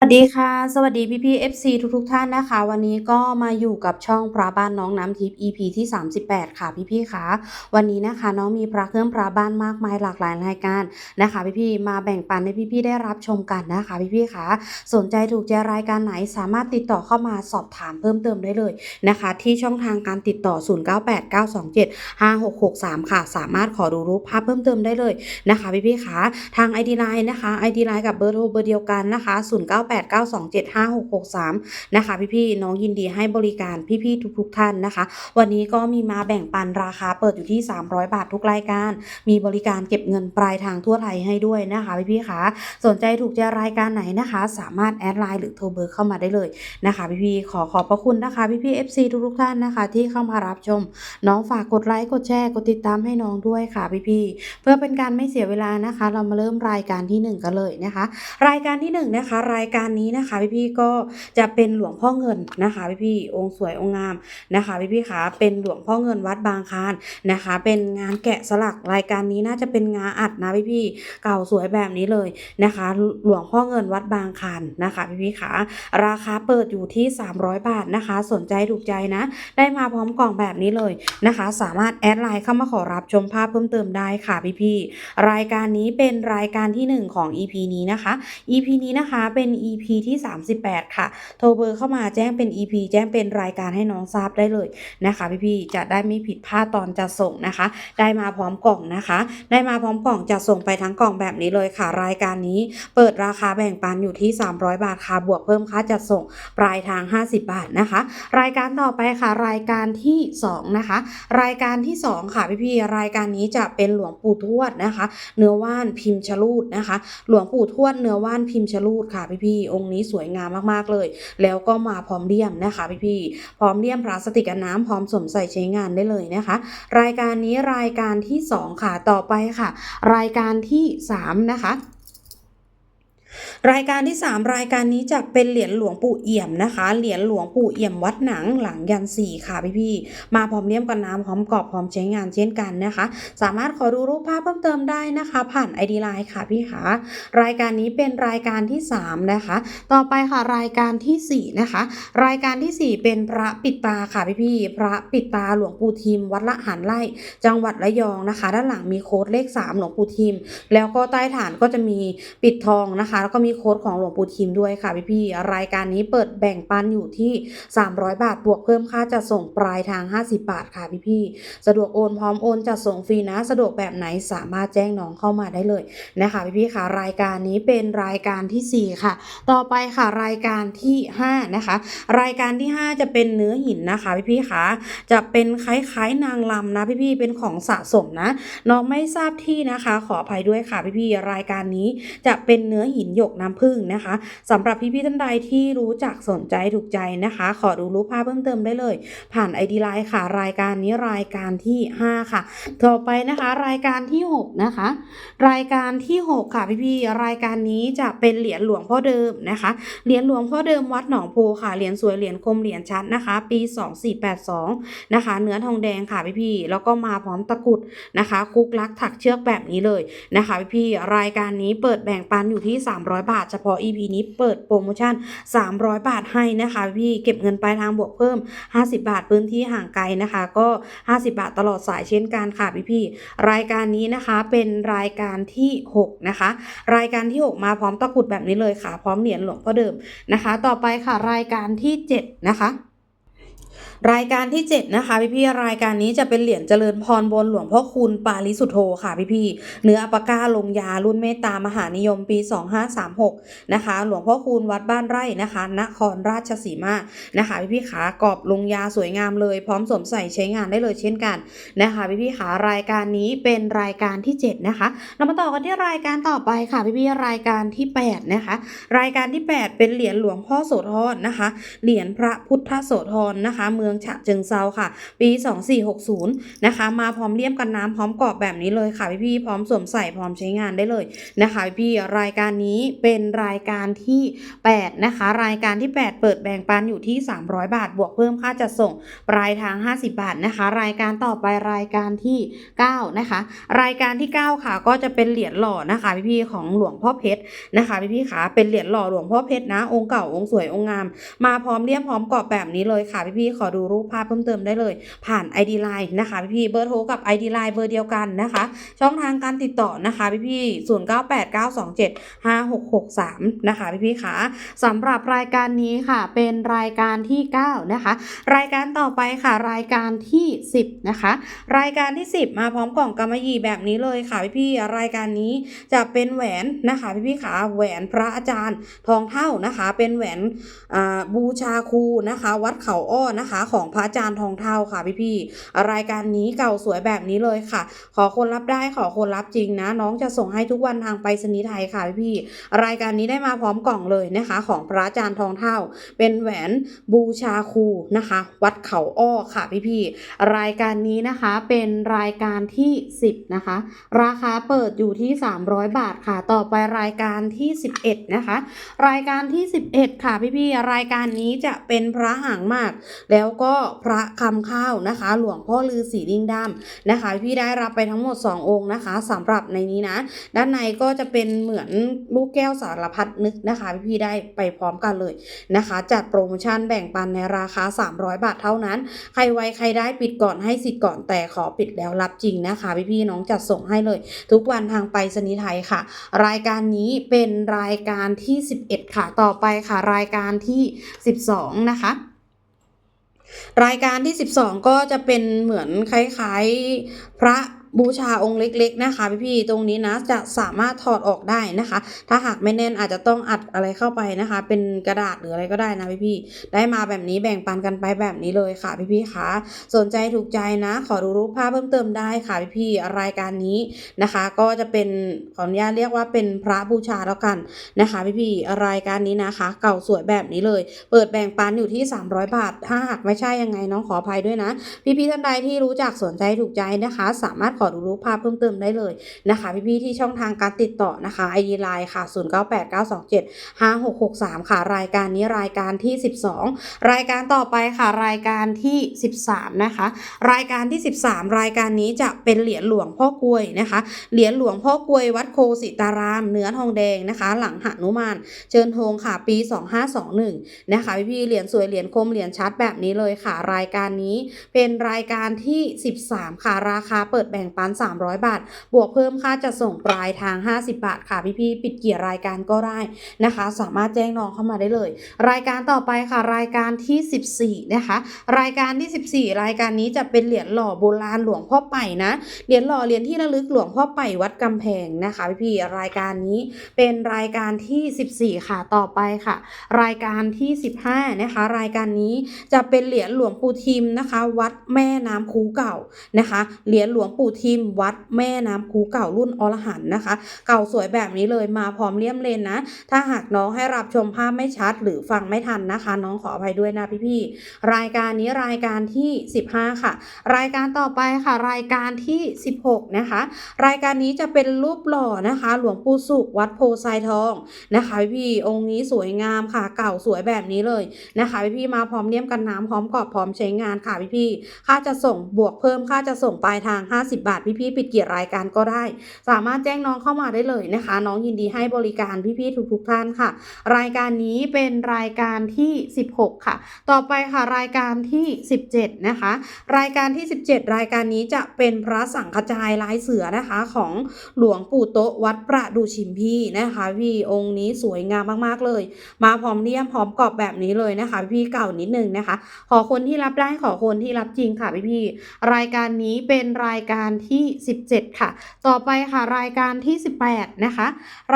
สวัสดีค่ะ สวัสดีพี่พี่ FC ทุกๆท่านนะคะ วันนี้ก็มาอยู่กับช่องพระบ้านน้องน้ำทิพย์ EP ที่ 38 ค่ะพี่พี่ๆคะวันนี้นะคะน้องมีพระเครื่องพระบ้านมากมายหลากหลายรายการนะคะ พี่พี่มาแบ่งปันให้พี่พี่ได้รับชมกันนะคะ พี่พี่ๆคะสนใจถูกใจรายการไหนสามารถติดต่อเข้ามาสอบถามเพิ่มเติมได้เลยนะคะ ที่ช่องทางการติดต่อ 0989275663 ค่ะ สามารถขอดูรูปภาพเพิ่มเติมได้เลยนะคะ พี่พี่ๆคะทาง ID Line นะคะ ID Line กับเบอร์โทรเบอร์เดียวกันนะคะ0989275663 นะคะ พี่ๆน้องยินดีให้บริการพี่ๆทุกๆท่านนะคะ วันนี้ก็มีมาแบ่งปันราคาเปิดอยู่ที่ 300 บาททุกรายการ มีบริการเก็บเงินปลายทางทั่วไทยให้ด้วยนะคะพี่ๆคะสนใจถูกใจรายการไหนนะคะ สามารถแอดไลน์หรือโทรเบอร์เข้ามาได้เลยนะคะ พี่ๆขอขอบพระคุณนะคะพี่ๆ FC ทุกๆท่านนะคะ ที่เข้ามารับชม น้องฝากกดไลค์กดแชร์กดติดตามให้น้องด้วยค่ะพี่ๆเพื่อเป็นการไม่เสียเวลานะคะ เรามาเริ่มรายการที่หนึ่งกันเลยนะคะ รายการที่หนึ่งนะคะรายการการนี้นะคะพี่ๆก็จะเป็นหลวงพ่อเงินนะคะพี่ๆองค์สวยองค์งามนะคะพี่ๆคะเป็นหลวงพ่อเงินวัดบางคานนะคะ เป็นงานแกะสลักรายการนี้น่าจะเป็นงานอัดนะพี่ๆเก่าสวยแบบนี้เลยนะคะ หลวงพ่อเงินวัดบางคานนะคะพี่ๆคะราคาเปิดอยู่ที่ 300 บาทนะคะ สนใจถูกใจนะ ได้มาพร้อมกล่องแบบนี้เลยนะคะ สามารถแอดไลน์เข้ามาขอรับชมภาพเพิ่มเติมได้ค่ะพี่ๆรายการนี้เป็นรายการที่หนึ่งของ EP นี้นะคะ EP นี้นะคะเป็น EP EP ที่ 38 ค่ะ โทรเบอร์เข้ามาแจ้งเป็น EP แจ้งเป็นรายการให้น้องทราบได้เลยนะคะ พี่ๆจะได้ไม่ผิดพลาดตอนจะส่งนะคะ ได้มาพร้อมกล่องนะคะ ได้มาพร้อมกล่องจะส่งไปทั้งกล่องแบบนี้เลยค่ะ รายการนี้เปิดราคาแบ่งปันอยู่ที่ 300 บาทค่ะบวกเพิ่มค่าจัดส่งปลายทาง 50 บาทนะคะ รายการต่อไปค่ะ รายการที่2นะคะ รายการที่ 2 ค่ะพี่ๆรายการนี้จะเป็นหลวงปู่ทวดนะคะ เนื้อว่านพิมพ์ชะลูดนะคะ หลวงปู่ทวดเนื้อว่านพิมพ์ชะลูดค่ะพี่ๆองค์นี้สวยงามมากๆเลย แล้วก็มาพร้อมเลี่ยมนะคะพี่ๆพร้อมเลี่ยมพลาสติกกันน้ำพร้อมสวมใส่ใช้งานได้เลยนะคะ รายการนี้รายการที่ 2 ค่ะต่อไปค่ะ รายการที่ 3 นะคะ รายการที่ 3 รายการนี้จะเป็นเหรียญหลวงปู่เอี่ยมนะคะ เหรียญหลวงปู่เอี่ยมวัดหนังหลังยันสี่ค่ะพี่ๆมาพร้อมเลี่ยมกันน้ำพร้อมกรอบพร้อมใช้งานเช่นกันนะคะ สามารถขอดูรูปภาพเพิ่มเติมได้นะคะ ผ่าน ID Line ค่ะพี่คะรายการนี้เป็นรายการที่ 3 นะคะ ต่อไปค่ะรายการทีสี่4 นะคะ รายการทีสี่ 4 เป็นพระปิดตาค่ะพี่ๆพระปิดตาหลวงปู่ทิม วัดละหันไร่ จังหวัดระยองนะคะ ด้านหลังมีโค้ดเลข 3 หลวงปู่ทิม แล้วก็ใต้ฐานก็จะมีปิดทองนะคะแล้วก็มีโค้ดของหลวงปู่ทิมด้วยค่ะพี่ๆรายการนี้เปิดแบ่งปันอยู่ที่ 300 บาท บวกเพิ่มค่าจัดส่งปลายทาง 50 บาทค่ะพี่ๆสะดวกโอนพร้อมโอนจัดส่งฟรีนะ สะดวกแบบไหนสามารถแจ้งน้องเข้ามาได้เลยนะคะพี่ๆค่ะรายการนี้เป็นรายการทีสี่4 ค่ะ ต่อไปค่ะรายการที่ 5 นะคะ รายการที่ 5 จะเป็นเนื้อหินนะคะพี่ๆค่ะจะเป็นคล้ายๆนางลำนะพี่ๆเป็นของสะสมนะน้องไม่ทราบที่นะคะ ขออภัยด้วยค่ะพี่ๆรายการนี้จะเป็นเนื้อหินหยกน้ำผึ้งนะคะสำหรับพี่ๆท่านใดที่รู้จักสนใจถูกใจนะคะ ขอดูรูปภาพเพิ่มเติมได้เลย ผ่าน ID Line ค่ะ รายการนี้รายการที่ 5 ค่ะ ต่อไปนะคะ รายการที่ 6 นะคะ รายการที่ 6 ค่ะพี่ๆรายการนี้จะเป็นเหรียญหลวงพ่อเดิมนะคะ เหรียญหลวงพ่อเดิมวัดหนองโพค่ะเหรียญสวยเหรียญคมเหรียญชัดนะคะ ปี 2482 นะคะ เนื้อทองแดงค่ะพี่ๆแล้วก็มาพร้อมตะกรุดนะคะ คุกลักถักเชือกแบบนี้เลยนะคะพี่ๆรายการนี้เปิดแบ่งปันอยู่ที่300 บาท เฉพาะ EP นี้เปิดโปรโมชั่น 300 บาทให้นะคะ พี่เก็บเงินปลายทางบวกเพิ่ม 50 บาทพื้นที่ห่างไกลนะคะ ก็ 50 บาทตลอดสายเช่นกันค่ะพี่ๆรายการนี้นะคะเป็นรายการที่ 6 นะคะ รายการที่ 6 มาพร้อมตะกุดแบบนี้เลยค่ะ พร้อมเหรียญหลวงพ่อเดิมนะคะ ต่อไปค่ะรายการที่ 7 นะคะรายการที่ 7 นะคะพี่พี่ๆรายการนี้จะเป็นเหรียญเจริญพรบนหลวงพ่อคูณปาริสุทโธค่ะพี่พี่ๆเนื้ออปะก้าลงยารุ่นเมตตามหานิยมปี 2536 นะคะ หลวงพ่อคูณวัดบ้านไร่นะคะนครราชสีมานะคะพี่พี่ๆขากรอบลงยาสวยงามเลย พร้อมสวมใส่ใช้งานได้เลยเช่นกันนะคะพี่พี่ๆขารายการนี้เป็นรายการที่ 7 นะคะเรามาต่อกันที่รายการต่อไปค่ะพี่พี่ๆรายการที่ 8 นะคะ รายการที่ 8 เป็นเหรียญหลวงพ่อโสธรนะคะเหรียญพระพุทธโสธรนะคะเมืองมืองฉะเชิงเซาค่ะ ปี 2460 นะคะ มาพร้อมเลี่ยมกันน้ำพร้อมกรอบแบบนี้เลยค่ะพี่ๆพร้อมสวมใส่พร้อมใช้งานได้เลยนะคะพี่ๆรายการนี้เป็นรายการที่ 8 นะคะ รายการที่ 8 เปิดแบ่งปันอยู่ที่ 300 บาท บวกเพิ่มค่าจัดส่งปลายทาง 50 บาทนะคะ รายการต่อไปรายการที่ 9 นะคะ รายการที่ 9 ค่ะ ก็จะเป็นเหรียญหล่อนะคะพี่ๆของหลวงพ่อเพชรนะคะพี่ๆขาเป็นเหรียญหล่อหลวงพ่อเพชรนะองค์เก่าองค์สวยองค์งาม มาพร้อมเลี่ยมพร้อมกรอบแบบนี้เลยค่ะพี่ๆขอดููรูปภาพเพิ่มเติมได้เลย ผ่าน ID Line นะคะ พี่ๆเบอร์โทรกับ ID Line เบอร์เดียวกันนะคะ ช่องทางการติดต่อนะคะ พี่ๆ0 9 8 9 2 7 5 6 6 3 นะคะ พี่ๆขาสำหรับรายการนี้ค่ะ เป็นรายการที่ 9 นะคะ รายการต่อไปค่ะ รายการที่ 10 นะคะ รายการที่ 10 มาพร้อมกล่องกำมะหยี่แบบนี้เลยค่ะ พี่ๆรายการนี้จะเป็นแหวนนะคะ พี่ๆขาแหวนพระอาจารย์ทองเท่านะคะ เป็นแหวนบูชาครูนะคะ วัดเขาอ้อนะคะของพระอาจารย์ทองเท่าค่ะพี่ๆรายการนี้เก่าสวยแบบนี้เลยค่ะ ขอคนรับได้ขอคนรับจริงนะ น้องจะส่งให้ทุกวันทางไปรษณีย์ไทยค่ะพี่ๆรายการนี้ได้มาพร้อมกล่องเลยนะคะ ของพระอาจารย์ทองเท่า เป็นแหวนบูชาครูนะคะ วัดเขาอ้อค่ะพี่ๆรายการนี้นะคะเป็นรายการที่ 10 นะคะ ราคาเปิดอยู่ที่ 300 บาทค่ะ ต่อไปรายการที่ 11 นะคะ รายการที่ 11 ค่ะพี่ๆรายการนี้จะเป็นพระหางมากแล้วก็พระคำข้าวนะคะ หลวงพ่อลือสีลิงดำนะคะ พี่ได้รับไปทั้งหมด 2 องค์นะคะสำหรับในนี้นะ ด้านในก็จะเป็นเหมือนลูกแก้วสารพัดนึกนะคะ พี่ได้ไปพร้อมกันเลยนะคะ จัดโปรโมชั่นแบ่งปันในราคา 300 บาทเท่านั้น ใครไวใครได้ปิดก่อนให้สิทธิ์ก่อนแต่ขอปิดแล้วรับจริงนะคะพี่ๆน้องจัดส่งให้เลย ทุกวันทางไปรษณีย์ไทยค่ะ รายการนี้เป็นรายการที่ 11 ค่ะต่อไปค่ะ รายการที่ 12 นะคะ รายการที่ 12 ก็จะเป็นเหมือนคล้ายๆ พระ บูชาองค์เล็ก ๆ นะคะพี่ๆตรงนี้นะจะสามารถถอดออกได้นะคะ ถ้าหากไม่แน่นอาจจะต้องอัดอะไรเข้าไปนะคะ เป็นกระดาษหรืออะไรก็ได้นะพี่ๆได้มาแบบนี้แบ่งปันกันไปแบบนี้เลยค่ะพี่ๆคะสนใจถูกใจนะ ขอดูรูปภาพเพิ่มเติมได้ค่ะพี่ๆรายการนี้นะคะ ก็จะเป็นขออนุญาตเรียกว่าเป็นพระบูชาแล้วกันนะคะพี่ๆรายการนี้นะคะ เก่าสวยแบบนี้เลย เปิดแบ่งปันอยู่ที่ 300 บาท ถ้าหากไม่ใช่ยังไงน้องขออภัยด้วยนะ พี่ๆท่านใดที่รู้จักสนใจถูกใจนะคะ สามารถขอดูรูปภาพเพิ่มเติมได้เลยนะคะพี่ๆที่ช่องทางการติดต่อนะคะ ID Line ค่ะ 098927 5663 ค่ะ รายการนี้รายการที่ 12 รายการต่อไปค่ะ รายการที่ 13 นะคะ รายการที่ 13 รายการนี้จะเป็นเหรียญหลวงพ่อกลวยนะคะ เหรียญหลวงพ่อกลวยวัดโคสิตาราม เนื้อทองแดงนะคะ หลังหนุมานเชิญธงค่ะ ปี 2521 นะคะพี่ๆเหรียญสวยเหรียญคมเหรียญชัดแบบนี้เลยค่ะ รายการนี้เป็นรายการที่ 13 ค่ะ ราคาเปิดแบ่งปัน 300 บาท บวกเพิ่มค่าจัดส่งปลายทาง 50 บาทค่ะพี่ๆปิดเกี่ยรายการก็ได้นะคะ สามารถแจ้งน้องเข้ามาได้เลย รายการต่อไปค่ะรายการที่ 14 นะคะ รายการที่ 14 รายการนี้จะเป็นเหรียญหล่อโบราณหลวงพ่อไป่นะเหรียญหล่อเหรียญที่ระลึกหลวงพ่อไป่วัดกำแพงนะคะพี่ๆรายการนี้เป็นรายการที่ 14 ค่ะต่อไปค่ะ รายการที่ 15 นะคะ รายการนี้จะเป็นเหรียญหลวงปู่ทิมนะคะ วัดแม่น้ำคูเก่านะคะเหรียญหลวงปู่ทิมวัดแม่น้ำคูเก่ารุ่นอรหันนะคะ เก่าสวยแบบนี้เลยมาพร้อมเลี่ยมเลนนะ ถ้าหากน้องให้รับชมภาพไม่ชัดหรือฟังไม่ทันนะคะ น้องขออภัยด้วยนะพี่ๆรายการนี้รายการที่ 15 ค่ะ รายการต่อไปค่ะ รายการที่ 16 นะคะ รายการนี้จะเป็นรูปหล่อนะคะ หลวงปู่สุขวัดโพไซทองนะคะพี่องค์นี้สวยงามค่ะ เก่าสวยแบบนี้เลยนะคะพี่ๆมาพร้อมเลี่ยมกันน้ำพร้อมกรอบพร้อมใช้งานค่ะพี่ๆค่าจะส่งบวกเพิ่มค่าจะส่งปลายทาง 50บาทพี่ๆปิดเกียรติรายการก็ได้ สามารถแจ้งน้องเข้ามาได้เลยนะคะ น้องยินดีให้บริการพี่ๆทุกๆท่านค่ะ รายการนี้เป็นรายการที่ 16 ค่ะ ต่อไปค่ะรายการที่ 17 นะคะ รายการที่ 17 รายการนี้จะเป็นพระสังฆจายลายเสือนะคะของหลวงปู่โตวัดประดูชิมพี่นะคะพี่องค์นี้สวยงามมากๆเลย มาพร้อมเลี่ยมพร้อมกรอบแบบนี้เลยนะคะ พี่เก่านิดนึงนะคะ ขอคนที่รับได้ขอคนที่รับจริงค่ะพี่ๆรายการนี้เป็นรายการที่ 17 ค่ะ ต่อไปค่ะรายการที่ 18 นะคะ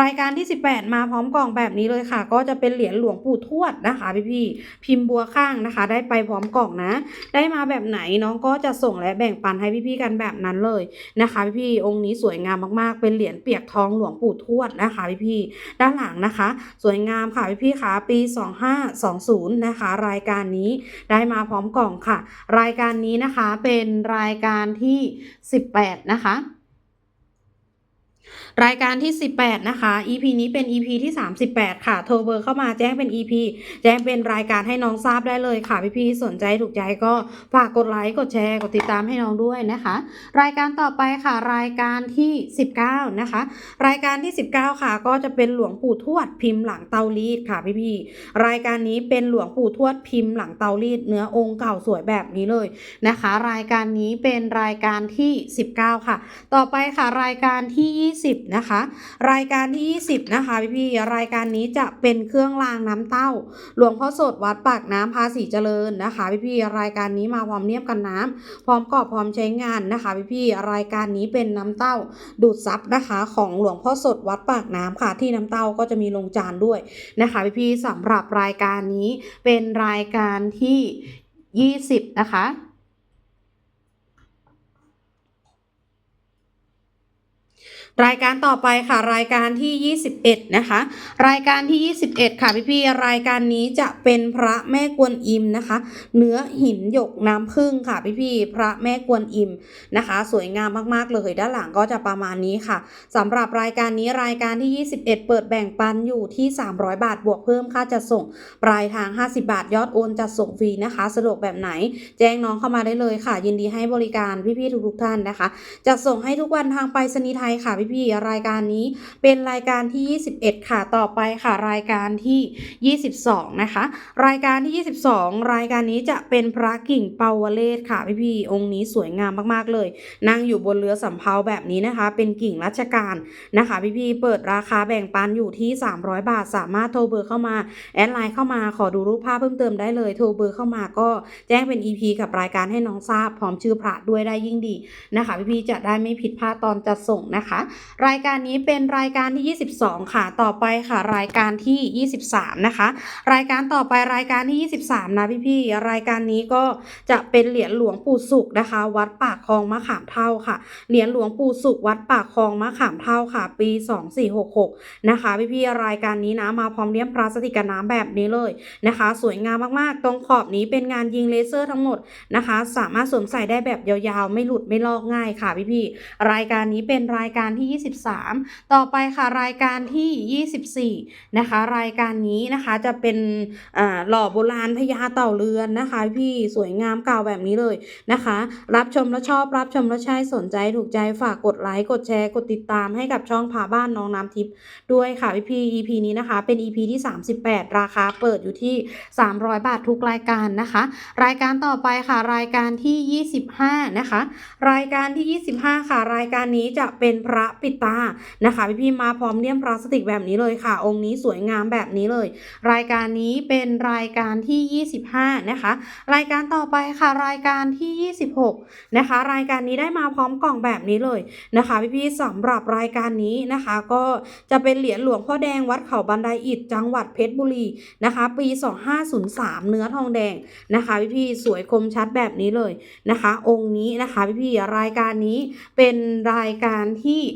รายการที่ 18 มาพร้อมกล่องแบบนี้เลยค่ะ ก็จะเป็นเหรียญหลวงปู่ทวดนะคะพี่ๆพิมพ์บัวข้างนะคะ ได้ไปพร้อมกล่องนะ ได้มาแบบไหนน้องก็จะส่งและแบ่งปันให้พี่ๆกันแบบนั้นเลยนะคะพี่ๆองค์นี้สวยงามมากๆ เป็นเหรียญเปียกทองหลวงปู่ทวดนะคะพี่ๆด้านหลังนะคะ สวยงามค่ะพี่ๆค่ะปี 2520 นะคะ รายการนี้ได้มาพร้อมกล่องค่ะ รายการนี้นะคะเป็นรายการที่18 นะคะ รายการที่ 18 นะคะ EP นี้เป็น EP ที่ 38 ค่ะ โทรเบอร์เข้ามาแจ้งเป็น EP แจ้งเป็นรายการให้น้องทราบได้เลยค่ะ พี่ๆ สนใจถูกใจก็ฝากกดไลค์ กดแชร์ กดติดตามให้น้องด้วยนะคะ รายการต่อไปค่ะ รายการที่ 19 นะคะ รายการที่ 19 ค่ะ ก็จะเป็นหลวงปู่ทวดพิมพ์หลังเตารีดค่ะ พี่ๆ รายการนี้เป็นหลวงปู่ทวดพิมพ์หลังเตารีดเนื้อองค์เก่าสวยแบบนี้เลยนะคะ รายการนี้เป็นรายการที่ 19 ค่ะ ต่อไปค่ะ รายการที่ 20นะคะ รายการที่ 20 นะคะพี่ๆรายการนี้จะเป็นเครื่องรางน้ำเต้า หลวงพ่อสดวัดปากน้ำภาษีเจริญนะคะพี่ๆรายการนี้มาพร้อมเนียบกันน้ำพร้อมกรอบพร้อมใช้งานนะคะพี่ๆรายการนี้เป็นน้ำเต้าดูดซับนะคะของหลวงพ่อสดวัดปากน้ำค่ะ ที่น้ำเต้าก็จะมีลงจานด้วยนะคะพี่ๆสำหรับรายการนี้เป็นรายการที่ 20 นะคะ รายการต่อไปค่ะรายการที่ 21 นะคะ รายการที่ 21 ค่ะพี่ๆรายการนี้จะเป็นพระแม่กวนอิมนะคะ เนื้อหินหยกน้ำผึ้งค่ะพี่ๆพระแม่กวนอิมนะคะ สวยงามมากๆเลยด้านหลังก็จะประมาณนี้ค่ะสำหรับรายการนี้รายการที่ 21 เปิดแบ่งปันอยู่ที่ 300 บาทบวกเพิ่มค่าจัดส่ง ปลายทาง 50 บาทยอดโอนจัดส่งฟรีนะคะสะดวกแบบไหน แจ้งน้องเข้ามาได้เลยค่ะ ยินดีให้บริการพี่ๆทุกๆท่านนะคะจะส่งให้ทุกวันทางไปรษณีย์ไทยค่ะพี่ๆรายการนี้เป็นรายการที่ 21 ค่ะต่อไปค่ะรายการที่ 22 นะคะ รายการที่ 22 รายการนี้จะเป็นพระกิ่งเปาวเลศค่ะพี่ๆองค์นี้สวยงามมากๆเลย นั่งอยู่บนเรือสำเภาแบบนี้นะคะ เป็นกิ่งรัชกาลนะคะพี่ๆเปิดราคาแบ่งปันอยู่ที่ 300 บาท สามารถโทรเบอร์เข้ามาแอดไลน์เข้ามาขอดูรูปภาพเพิ่มเติมได้เลย โทรเบอร์เข้ามาก็แจ้งเป็น EP กับรายการให้น้องทราบพร้อมชื่อพระด้วยได้ยิ่งดีนะคะ พี่ๆจะได้ไม่ผิดพลาดตอนจัดส่งนะคะรายการนี้เป็นรายการที่ 22 ค่ะ ต่อไปค่ะ รายการที่ 23 นะคะ รายการต่อไปรายการที่ 23 นะพี่ๆ รายการนี้ก็จะเป็นเหรียญหลวงปู่สุขนะคะ วัดปากคลองมะขามเท่าค่ะ เหรียญหลวงปู่สุขวัดปากคลองมะขามเท่าค่ะ ปี 2466 นะคะพี่ๆ รายการนี้นะมาพร้อมเลี่ยมพลาสติกกับน้ำแบบนี้เลยนะคะ สวยงามมากๆ ตรงขอบนี้เป็นงานยิงเลเซอร์ทั้งหมดนะคะ สามารถสวมใส่ได้แบบยาวๆ ไม่หลุดไม่ลอกง่ายค่ะพี่ๆ รายการนี้เป็นรายการที่ที่ 23 ต่อไปค่ะรายการที่ 24 นะคะ รายการนี้นะคะจะเป็นหล่อโบราณพญาเต่าเรือนนะคะ พี่สวยงามเก่าแบบนี้เลยนะคะ รับชมแล้วชอบรับชมแล้วใช่สนใจถูกใจฝากกดไลค์กดแชร์กดติดตามให้กับช่องพาบ้านน้องน้ำทิพย์ด้วยค่ะพี่พี่ EP นี้นะคะ เป็น EP ที่ 38 ราคาเปิดอยู่ที่ 300 บาททุกรายการนะคะ รายการต่อไปค่ะรายการที่ 25 นะคะ รายการที่ 25 ค่ะ รายการนี้จะเป็นพระปิดตานะคะพี่พี่มาพร้อมเลี่ยมพลาสติกแบบนี้เลยค่ะ องค์นี้สวยงามแบบนี้เลย รายการนี้เป็นรายการที่ 25 นะคะ รายการต่อไปค่ะรายการที่ 26 นะคะ รายการนี้ได้มาพร้อมกล่องแบบนี้เลยนะคะพี่ๆสำหรับรายการนี้นะคะ ก็จะเป็นเหรียญหลวงพ่อแดงวัดเขาบันไดอิฐจังหวัดเพชรบุรีนะคะ ปี 2503 เนื้อทองแดงนะคะพี่ๆสวยคมชัดแบบนี้เลยนะคะ องค์นี้นะคะพี่ๆรายการนี้เป็นรายการที่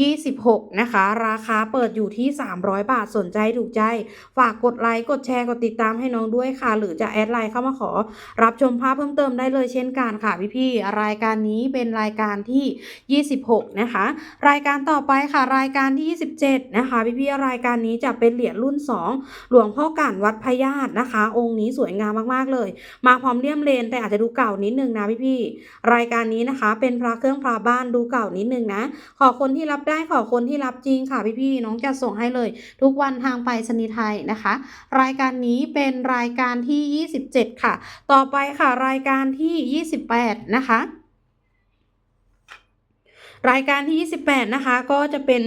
26 นะคะ ราคาเปิดอยู่ที่ 300 บาทสนใจถูกใจ ฝากกดไลค์กดแชร์กดติดตามให้น้องด้วยค่ะ หรือจะแอดไลน์เข้ามาขอ รับชมภาพเพิ่มเติมได้เลยเช่นกันค่ะพี่ๆรายการนี้เป็นรายการที่ 26 นะคะ รายการต่อไปค่ะ รายการที่ 27 นะคะ พี่ๆรายการนี้จะเป็นเหรียญรุ่น 2 หลวงพ่อก่านวัดพญาตนะคะ องค์นี้สวยงามมากๆเลย มาพร้อมเลี่ยมเลนแต่อาจจะดูเก่านิดนึงนะพี่ๆรายการนี้นะคะ เป็นพระเครื่องพระบ้านดูเก่านิดนึงนะขอคนที่รับได้ขอคนที่รับจริงค่ะพี่ๆน้องจะส่งให้เลย ทุกวันทางไปสนิไทยนะคะ รายการนี้เป็นรายการที่ 27 ค่ะ ต่อไปค่ะรายการที่ 28 นะคะ รายการที่ 28 นะคะ ก็จะเป็น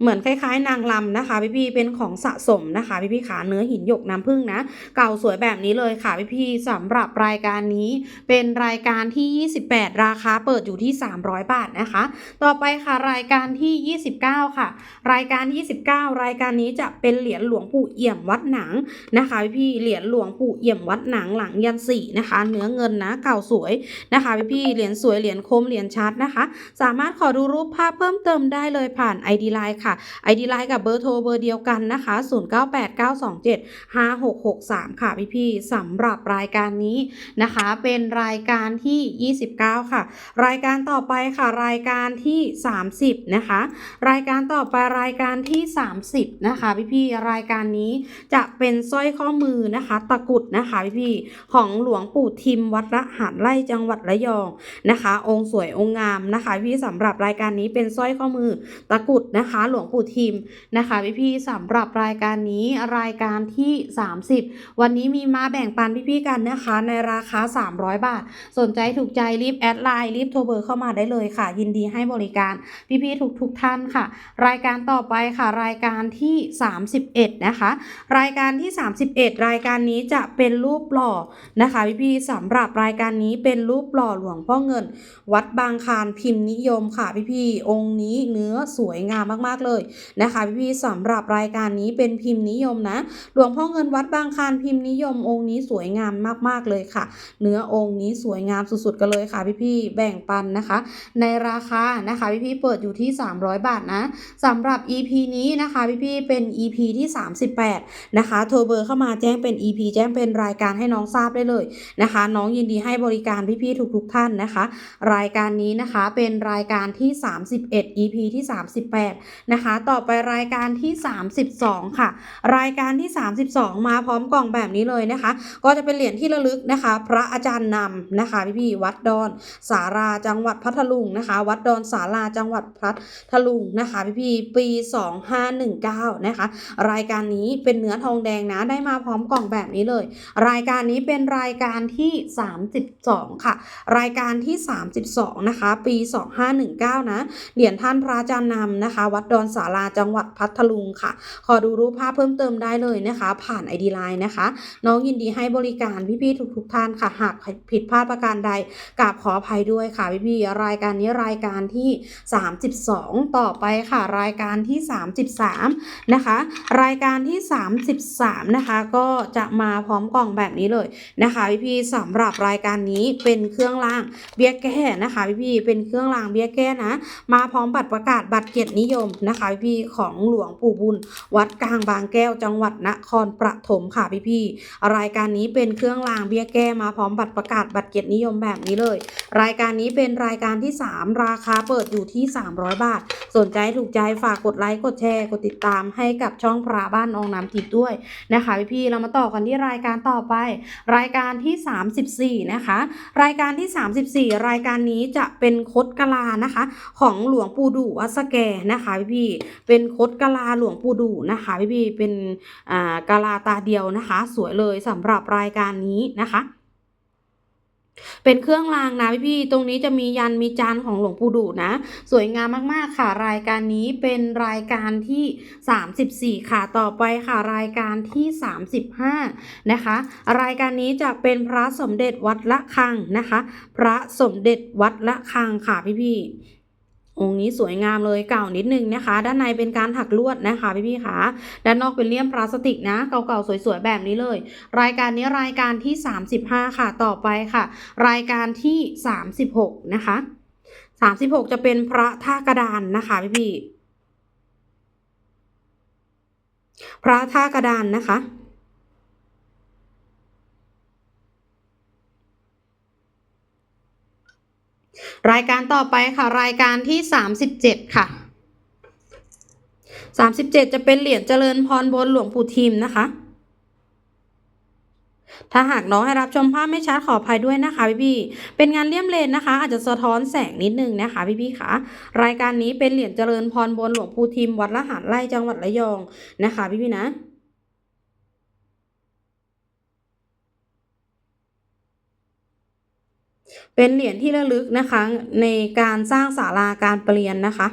เหมือนคล้ายๆ นางลำนะคะ พี่ๆเป็นของสะสมนะคะ พี่ๆขาเนื้อหินหยกน้ำผึ้งนะ เก่าสวยแบบนี้เลยค่ะ พี่ๆสำหรับรายการนี้เป็นรายการที่ 28 ราคาเปิดอยู่ที่ 300 บาทนะคะ ต่อไปค่ะรายการที่ 29 ค่ะ รายการ 29 รายการนี้จะเป็นเหรียญหลวงปู่เอี่ยมวัดหนังนะคะพี่ๆเหรียญหลวงปู่เอี่ยมวัดหนังหลังยันสี่นะคะ เนื้อเงินนะเก่าสวยนะคะ พี่ๆเหรียญสวยเหรียญคมเหรียญชัดนะคะ สามารถขอดูรูปภาพเพิ่มเติมได้เลยผ่าน ID Line ค่ะ ID Line กับเบอร์โทรเบอร์เดียวกันนะคะ 0989275663 ค่ะพี่ๆสำหรับรายการนี้นะคะ เป็นรายการที่ 29 ค่ะ รายการต่อไปค่ะ รายการที่ 30 นะคะ รายการต่อไปรายการที่ 30 นะคะพี่ๆรายการนี้จะเป็นสร้อยข้อมือนะคะ ตะกุดนะคะพี่ๆของหลวงปู่ทิมวัดละหารไร่จังหวัดระยองนะคะ องค์สวยองค์งามนะคะ พี่สำหรับรายการนี้เป็นสร้อยข้อมือตะกุดนะคะ หลวงปู่ทิมนะคะพี่ๆสำหรับรายการนี้รายการที่ 30 วันนี้มีมาแบ่งปันพี่ๆกันนะคะ ในราคา 300 บาท สนใจถูกใจรีบแอดไลน์รีบโทรเบอร์เข้ามาได้เลยค่ะ ยินดีให้บริการพี่ๆทุกทุกๆท่านค่ะ รายการต่อไปค่ะ รายการที่ 31 นะคะ รายการที่ 31 รายการนี้จะเป็นรูปหล่อนะคะพี่ๆสำหรับรายการนี้เป็นรูปหล่อหลวงพ่อเงิน วัดบางคานพิมพ์นิยมค่ะพี่ๆองค์นี้เนื้อสวยงามมากๆเลยนะคะพี่ๆสำหรับรายการนี้เป็นพิมพ์นิยมนะหลวงพ่อเงินวัดบางคานพิมพ์นิยมองค์นี้สวยงามมากๆเลยค่ะ เนื้อองค์นี้สวยงามสุดๆกันเลยค่ะพี่ๆแบ่งปันนะคะ ในราคานะคะพี่ๆเปิดอยู่ที่ 300 บาทนะสำหรับ EP นี้นะคะพี่ๆเป็น EP ที่ 38 นะคะโทรเบอร์เข้ามาแจ้งเป็น EP แจ้งเป็นรายการให้น้องทราบได้เลยนะคะ น้องยินดีให้บริการพี่ๆทุกๆท่านนะคะ รายการนี้นะคะเป็นรายการที่ที่ 31 EP ที่ 38 นะคะ ต่อไปรายการที่ 32 ค่ะ รายการที่ 32 มาพร้อมกล่องแบบนี้เลยนะคะ ก็จะเป็นเหรียญที่ระลึกนะคะ พระอาจารย์นำนะคะพี่ๆวัดดอนสาราจังหวัดพัทลุงนะคะ วัดดอนสาราจังหวัดพัทลุงนะคะพี่ๆปี 2519 นะคะ รายการนี้เป็นเนื้อทองแดงนะได้มาพร้อมกล่องแบบนี้เลย รายการนี้เป็นรายการที่ 32 ค่ะ รายการที่ 32 นะคะ ปี 2519นะ เหรียญท่านพระอาจารย์นำนะคะ วัดดอนสาราจังหวัดพัทลุงค่ะ ขอดูรูปภาพเพิ่มเติมได้เลยนะคะ ผ่าน ID Line นะคะ น้องยินดีให้บริการพี่ๆทุกๆท่านค่ะ หากผิดพลาดประการใดกราบขออภัยด้วยค่ะพี่ๆรายการนี้รายการที่ 32 ต่อไปค่ะ รายการที่ 33 นะคะ รายการที่ 33 นะคะ ก็จะมาพร้อมกล่องแบบนี้เลยนะคะพี่ๆสำหรับรายการนี้เป็นเครื่องรางเบี้ยแก้นะคะพี่ๆเป็นเครื่องรางเบี้ยแก้นะ มาพร้อมบัตรประกาศบัตรเกียรตินิยมนะคะพี่ของหลวงปู่บุญ วัดกลางบางแก้วจังหวัดนครปฐมค่ะพี่ๆรายการนี้เป็นเครื่องรางเบี้ยแก้มาพร้อมบัตรประกาศบัตรเกียรตินิยมแบบนี้เลย รายการนี้เป็นรายการที่ 3 ราคาเปิดอยู่ที่ 300 บาท สนใจถูกใจฝากกดไลค์กดแชร์กดติดตามให้กับช่องพระบ้านองน้ำทิพย์ด้วยนะคะพี่ๆเรามาต่อกันที่รายการต่อไป รายการที่ 34 นะคะ รายการที่ 34 รายการนี้จะเป็นคดกะลานะคะของหลวงปู่ดูวัดสแกนะคะพี่พี่เป็นคดกะลาหลวงปู่ดูนะคะพี่พี่เป็นอ่ากะลาตาเดียวนะคะ สวยเลยสำหรับรายการนี้นะคะ เป็นเครื่องรางนะพี่ๆตรงนี้จะมียันมีจานของหลวงปู่ดูนะ สวยงามมากๆค่ะ รายการนี้เป็นรายการที่ 34 ค่ะต่อไปค่ะ รายการที่ 35 นะคะ รายการนี้จะเป็นพระสมเด็จวัดละคังนะคะ พระสมเด็จวัดละคังค่ะพี่พี่ องค์นี้สวยงามเลยเก่านิดนึงนะคะ ด้านในเป็นการถักลวดนะคะพี่ๆค่ะด้านนอกเป็นเลี่ยมพลาสติกนะ เก่าๆสวยๆแบบนี้เลย รายการนี้รายการที่ 35 ค่ะต่อไปค่ะ รายการที่ 36 นะคะ 36 จะเป็นพระท่ากระดานนะคะพี่ๆพระท่ากระดานนะคะ รายการต่อไปค่ะ รายการที่ 37 ค่ะ 37 จะเป็นเหรียญเจริญพรบนหลวงปู่ทิมนะคะ ถ้าหากน้องให้รับชมภาพไม่ชัดขออภัยด้วยนะคะพี่ๆเป็นงานเลี่ยมเลนนะคะ อาจจะสะท้อนแสงนิดนึงนะคะพี่ๆค่ะรายการนี้เป็นเหรียญเจริญพรบนหลวงปู่ทิมวัดละหารไร่จังหวัดระยองนะคะพี่ๆนะ เป็นเหรียญที่ระลึกนะคะ ในการสร้างศาลาการประเรียนนะคะ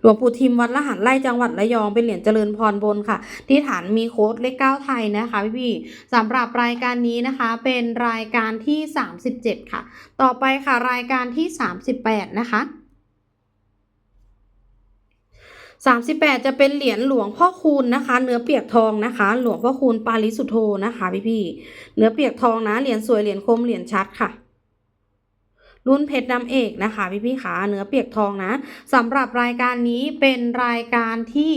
หลวงปู่ทิมวัดละหันไร่จังหวัดระยองเป็นเหรียญเจริญพรบนค่ะ ที่ฐานมีโค้ดเลขเก้าไทยนะคะพี่พี่สำหรับรายการนี้นะคะ เป็นรายการที่ 37 ค่ะ ต่อไปค่ะรายการที่ 38 นะคะ38 จะเป็นเหรียญหลวงพ่อคูณนะคะ เนื้อเปียกทองนะคะ หลวงพ่อคูณปาริสุโธนะคะพี่พี่เนื้อเปียกทองนะเหรียญสวยเหรียญคมเหรียญชัดค่ะ รุ่นเพชรน้ำเอกนะคะพี่พี่ๆขาเนื้อเปียกทองนะสำหรับรายการนี้เป็นรายการที่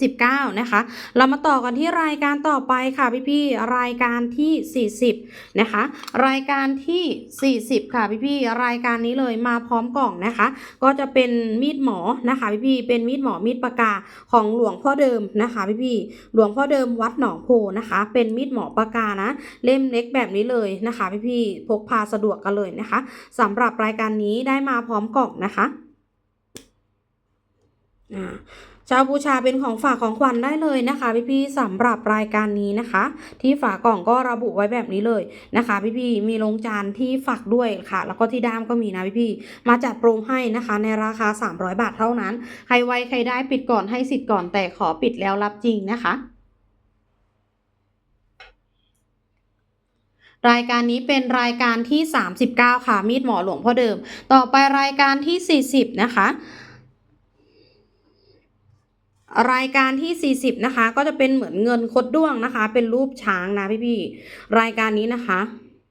39 นะคะ เรามาต่อกันที่รายการต่อไปค่ะพี่พี่ๆรายการที่ 40 นะคะ รายการที่ 40 ค่ะพี่พี่ๆรายการนี้เลยมาพร้อมกล่องนะคะ ก็จะเป็นมีดหมอนะคะพี่พี่ๆเป็นมีดหมอมีดปากกาของหลวงพ่อเดิมนะคะพี่พี่ๆหลวงพ่อเดิมวัดหนองโพนะคะ เป็นมีดหมอปากกานะ เล่มเล็กแบบนี้เลยนะคะพี่พี่ๆพกพาสะดวกกันเลยนะคะสำหรับหรับรายการนี้ได้มาพร้อมกล่องนะคะอ่าเจ้าบูชาเป็นของฝากของขวัญได้เลยนะคะ พี่ๆสำหรับรายการนี้นะคะ ที่ฝากล่องก็ระบุไว้แบบนี้เลยนะคะ พี่ๆมีลงจานที่ฝักด้วยค่ะ แล้วก็ที่ด้ามก็มีนะพี่ๆมาจัดโปรให้นะคะ ในราคา 300 บาทเท่านั้น ใครไวใครได้ปิดก่อนให้สิทธิ์ก่อนแต่ขอปิดแล้วรับจริงนะคะ รายการนี้เป็นรายการที่ 39 ค่ะ มีดหมอหลวงพ่อเดิม ต่อไปรายการที่ 40 นะคะ รายการที่ 40 นะคะ ก็จะเป็นเหมือนเงินคดด้วงนะคะ เป็นรูปช้างนะพี่ๆรายการนี้นะคะ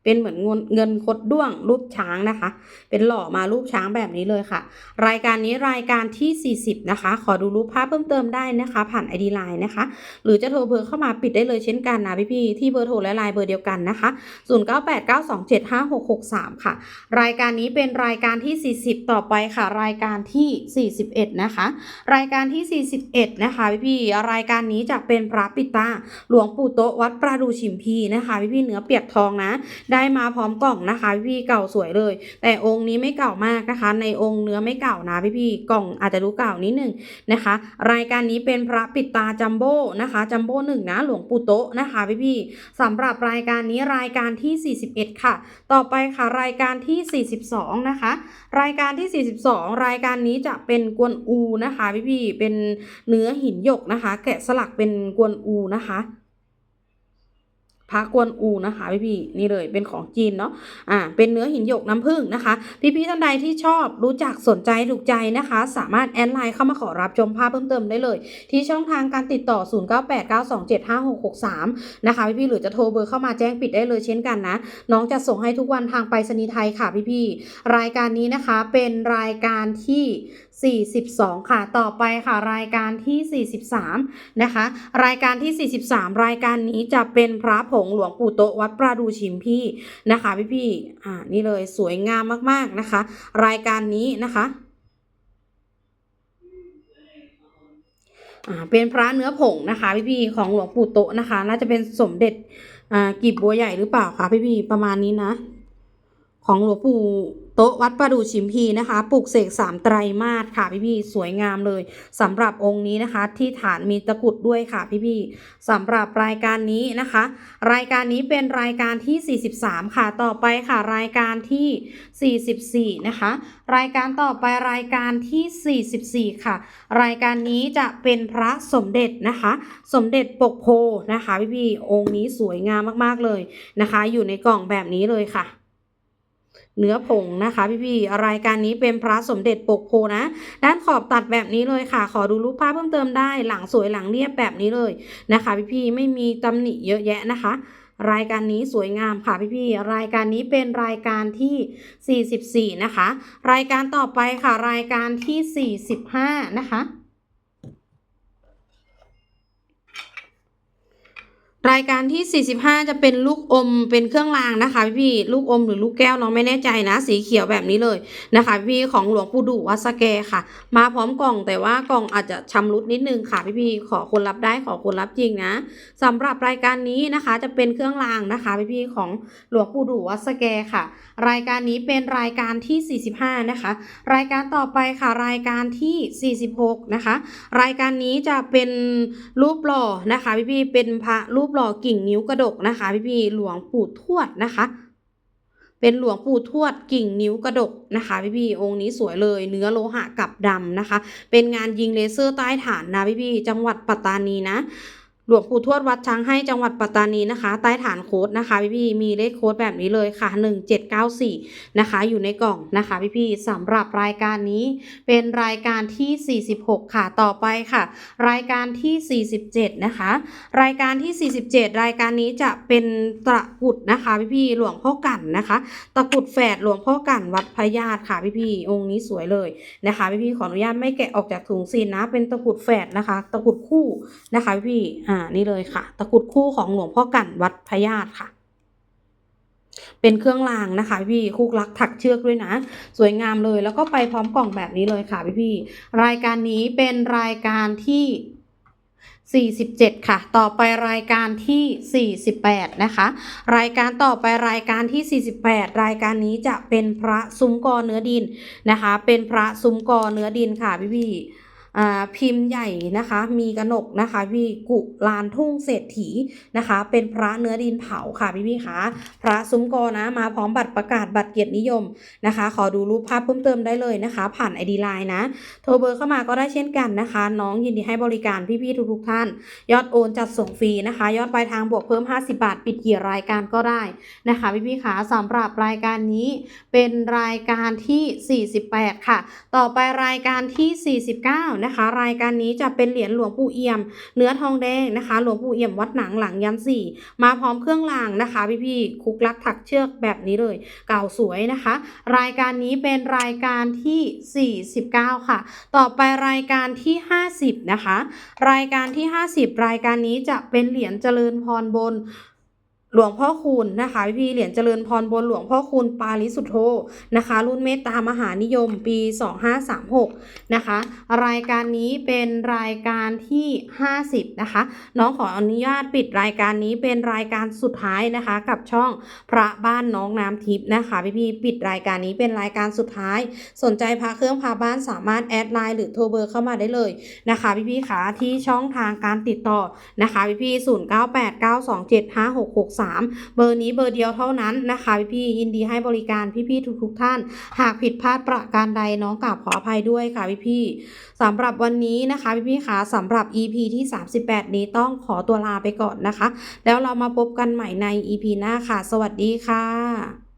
เป็นเหมือนเงินเงินคดด้วงรูปช้างนะคะ เป็นหล่อมารูปช้างแบบนี้เลยค่ะ รายการนี้รายการที่ 40 นะคะ ขอดูรูปภาพเพิ่มเติมได้นะคะ ผ่าน ID Line นะคะ หรือจะโทรเบอร์เข้ามาปิดได้เลยเช่นกันนะพี่ๆที่เบอร์โทรและไลน์เบอร์เดียวกันนะคะ0989275663 ค่ะ รายการนี้เป็นรายการที่ 40 ต่อไปค่ะ รายการที่ 41 นะคะ รายการที่ 41 นะคะพี่ๆรายการนี้จะเป็นพระปิตาหลวงปู่โตวัดประดูชิมพีนะคะพี่ๆเนื้อเปียกทองนะได้ได้มาพร้อมกล่องนะคะพี่เก่าสวยเลย แต่องค์นี้ไม่เก่ามากนะคะ ในองค์เนื้อไม่เก่านะพี่ๆกล่องอาจจะดูเก่านิดนึงนะคะ รายการนี้เป็นพระปิดตาจัมโบ้นะคะจัมโบ้หนึ่งนะหลวงปู่โตะนะคะพี่ๆสำหรับรายการนี้รายการที่ 41 ค่ะ ต่อไปค่ะรายการที่ 42 นะคะ รายการที่ 42 รายการนี้จะเป็นกวนอูนะคะพี่ๆเป็นเนื้อหินหยกนะคะ แกะสลักเป็นกวนอูนะคะ พระกวนอูนะคะพี่พี่นี่เลยเป็นของจีนเนาะอ่าเป็นเนื้อหินหยกน้ำผึ้งนะคะ พี่พี่ท่านใดที่ชอบรู้จักสนใจถูกใจนะคะ สามารถแอดไลน์เข้ามาขอรับชมภาพเพิ่มเติมได้เลย ที่ช่องทางการติดต่อ 0989275663 นะคะพี่พี่หรือจะโทรเบอร์เข้ามาแจ้งปิดได้เลยเช่นกันนะ น้องจะส่งให้ทุกวันทางไปรษณีย์ไทยค่ะพี่พี่รายการนี้นะคะเป็นรายการที่ 42 ค่ะ ต่อไปค่ะ รายการที่ 43 นะคะ รายการที่ 43 รายการนี้จะเป็นพระผงหลวงปู่โตวัดประดูชิมพี่นะคะพี่พี่อ่านี่เลยสวยงามมากๆนะคะ รายการนี้นะคะอ่าเป็นพระเนื้อผงนะคะพี่ๆของหลวงปู่โตนะคะ น่าจะเป็นสมเด็จอ่ากีบบัวใหญ่หรือเปล่าคะพี่ๆประมาณนี้นะ ของหลวงปู่โต๊ะวัดประดูชิมพีนะคะปลูกเสกสามไตรมาสค่ะพี่ๆสวยงามเลยสำหรับองค์นี้นะคะ ที่ฐานมีตะกุดด้วยค่ะพี่ๆสำหรับรายการนี้นะคะ รายการนี้เป็นรายการที่ 43 ค่ะต่อไปค่ะ รายการที่ 44 นะคะ รายการต่อไปรายการที่ 44 ค่ะ รายการนี้จะเป็นพระสมเด็จนะคะ สมเด็จปกโพนะคะพี่ๆองค์นี้สวยงามมากๆเลยนะคะ อยู่ในกล่องแบบนี้เลยค่ะ เนื้อผงนะคะพี่ๆรายการนี้เป็นพระสมเด็จปกโพนะ ด้านขอบตัดแบบนี้เลยค่ะ ขอดูรูปภาพเพิ่มเติมได้หลังสวยหลังเรียบแบบนี้เลยนะคะพี่ๆไม่มีตำหนิเยอะแยะนะคะรายการนี้สวยงามค่ะพี่ๆ รายการนี้เป็นรายการที่ 44 นะคะ รายการต่อไปค่ะ รายการที่ 45 นะคะ รายการที่ 45 จะเป็นลูกอมเป็นเครื่องรางนะคะพี่ลูกอมหรือลูกแก้วน้องไม่แน่ใจนะ สีเขียวแบบนี้เลยนะคะพี่ของหลวงปู่ดูวัดสแกค่ะ มาพร้อมกล่องแต่ว่ากล่องอาจจะชำรุดนิดนึงค่ะพี่ๆขอคนรับได้ขอคนรับจริงนะสำหรับรายการนี้นะคะจะเป็นเครื่องรางนะคะพี่ๆของหลวงปู่ดูวัดสแกค่ะ รายการนี้เป็นรายการที่ 45 นะคะ รายการต่อไปค่ะรายการที่ 46 นะคะ รายการนี้จะเป็นรูปหล่อนะคะพี่พี่เป็นพระรูปหล่อกิ่งนิ้วกระดกนะคะ พี่พี่หลวงปู่ทวดนะคะ เป็นหลวงปู่ทวดกิ่งนิ้วกระดกนะคะ พี่พี่องค์นี้สวยเลย เนื้อโลหะกับดำนะคะ เป็นงานยิงเลเซอร์ใต้ฐานนะพี่พี่จังหวัดปัตตานีนะ หลวงปู่ทวดวัดช้างให้จังหวัดปัตตานีนะคะ ใต้ฐานโค้ดนะคะพี่ๆมีเลขโค้ดแบบนี้เลยค่ะ 1794 นะคะ อยู่ในกล่องนะคะพี่ๆสำหรับรายการนี้เป็นรายการที่ 46 ค่ะต่อไปค่ะ รายการที่ 47 นะคะ รายการที่ 47 รายการนี้จะเป็นตะกุดนะคะพี่ๆหลวงพ่อกั่นนะคะ ตะกุดแฝดหลวงพ่อกั่นวัดพญาติค่ะพี่ๆองค์นี้สวยเลยนะคะพี่ๆขออนุญาตไม่แกะออกจากถุงซีนนะเป็นตะกุดแฝดนะคะ ตะกุดคู่นะคะพี่ๆอ่านี่เลยค่ะ ตะกุดคู่ของหลวงพ่อกั่นวัดพญาติค่ะ เป็นเครื่องรางนะคะ พี่คุกลักถักเชือกด้วยนะ สวยงามเลยแล้วก็ไปพร้อมกล่องแบบนี้เลยค่ะพี่พี่รายการนี้เป็นรายการที่ 47 ค่ะ ต่อไปรายการที่ 48 นะคะ รายการต่อไปรายการที่ 48 รายการนี้จะเป็นพระซุ้มกอเนื้อดินนะคะ เป็นพระซุ้มกอเนื้อดินค่ะพี่พี่ พิมพ์ใหญ่นะคะ มีกระหนกนะคะพี่กุลานทุ่งเศรษฐีนะคะ เป็นพระเนื้อดินเผาค่ะพี่พี่คะพระซุ้มกอนะมาพร้อมบัตรประกาศบัตรเกียรตินิยมนะคะ ขอดูรูปภาพเพิ่มเติมได้เลยนะคะ ผ่าน ID Line นะโทรเบอร์เข้ามาก็ได้เช่นกันนะคะ น้องยินดีให้บริการพี่ๆทุกๆท่าน ยอดโอนจัดส่งฟรีนะคะ ยอดปลายทางบวกเพิ่ม 50 บาท ปิดกี่รายการก็ได้นะคะพี่ๆขาสำหรับรายการนี้เป็นรายการที่ 48 ค่ะ ต่อไปรายการที่ 49นะคะ รายการนี้จะเป็นเหรียญหลวงปู่เอี่ยม เนื้อทองแดงนะคะ หลวงปู่เอี่ยมวัดหนังหลังยันสี่มาพร้อมเครื่องรางนะคะพี่ๆคุกลักถักเชือกแบบนี้เลย เก่าสวยนะคะ รายการนี้เป็นรายการที่ 49 ค่ะ ต่อไปรายการที่ 50 นะคะ รายการที่ 50 รายการนี้จะเป็นเหรียญเจริญพรบน หลวงพ่อคูณนะคะพี่เหรียญเจริญพรบนหลวงพ่อคูณปาริสุทโธนะคะ รุ่นเมตตามหานิยมปี 2536 นะคะ รายการนี้เป็นรายการที่ 50 นะคะ น้องขออนุญาตปิดรายการนี้เป็นรายการสุดท้ายนะคะ กับช่องพระบ้านน้องน้ำทิพย์นะคะพี่ๆปิดรายการนี้เป็นรายการสุดท้าย สนใจพาเครื่องพาบ้านสามารถแอดไลน์หรือโทรเบอร์เข้ามาได้เลยนะคะพี่ๆขาที่ช่องทางการติดต่อนะคะพี่ๆ0 9 8 9 2 7 5 6 6 3 เบอร์นี้เบอร์เดียวเท่านั้นนะคะพี่ยินดีให้บริการพี่ๆทุกๆท่าน หากผิดพลาดประการใดน้องกราบขออภัยด้วยค่ะพี่ๆสำหรับวันนี้นะคะพี่ๆคะสำหรับ EP ที่ 38 นี้ต้องขอตัวลาไปก่อนนะคะ แล้วเรามาพบกันใหม่ใน EP หน้าค่ะ สวัสดีค่ะ